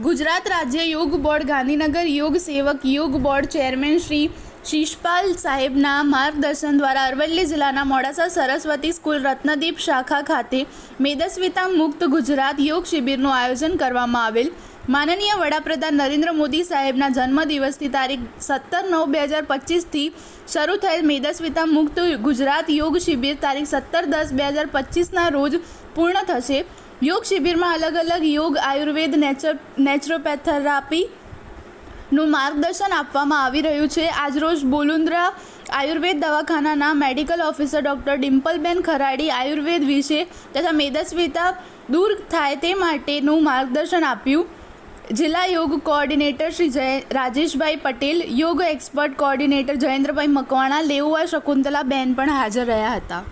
ગુજરાત રાજ્ય યોગ બોર્ડ, ગાંધીનગર યોગ સેવક, યોગ બોર્ડ ચેરમેન શ્રી શિષપાલ સાહેબના માર્ગદર્શન દ્વારા અરવલ્લી જિલ્લાના મોડાસા સરસ્વતી સ્કૂલ રત્નદીપ શાખા ખાતે મેદસ્વિતા મુક્ત ગુજરાત યોગ શિબિરનું આયોજન કરવામાં આવેલ. માનનીય વડાપ્રધાન નરેન્દ્ર મોદી સાહેબના જન્મદિવસથી તારીખ સત્તર નવ બે હજાર પચીસથી શરૂ થયેલ મેદસ્વિતા મુક્ત ગુજરાત યોગ શિબિર તારીખ સત્તર દસ બે હજાર પચીસના રોજ પૂર્ણ થશે. યોગ શિબિરમાં અલગ અલગ યોગ, આયુર્વેદ, નેચર, નેચરોપેથેરાપી નું માર્ગદર્શન આપવામાં આવી રહ્યું છે. આજરોજ Bolundra Ayurveda દવાખાનાના medical officer doctor Dimpalben Kharadi Ayurveda વિશે તથા મેદસ્વીતા દૂર થાય તે માટેનું માર્ગદર્શન આપ્યું. જિલ્લા યોગ કોઓર્ડિનેટર શ્રી જય, રાજેશભાઈ પટેલ, યોગ એક્સપર્ટ કોઓર્ડિનેટર જયેન્દ્રભાઈ મકવાણા, લેઉવા શકુંતલાબેન પણ હાજર રહ્યા હતા.